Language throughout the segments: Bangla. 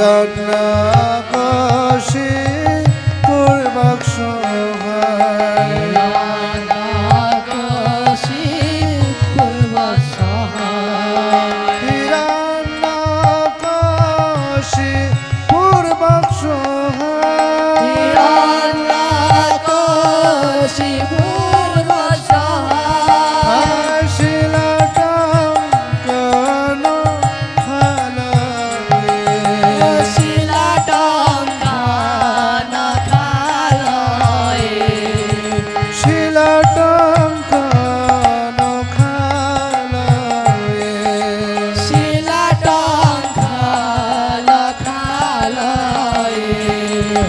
don't know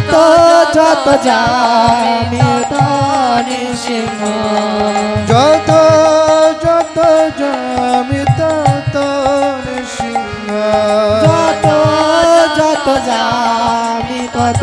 যত যত যাবে তারে সিংহ যত যত যাবে তত সিংহ যত যত যাবে তত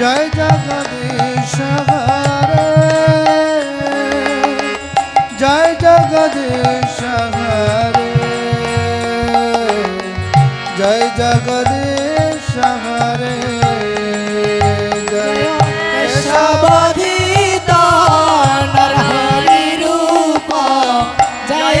জয় জগদীশ হরে। জয় জগদীশ হরে। জয় জগদীশ হরে। জয় সবাধি তো নরহরি রূপ। জয়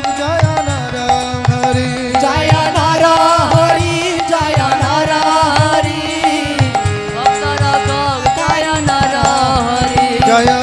Yeah, yeah.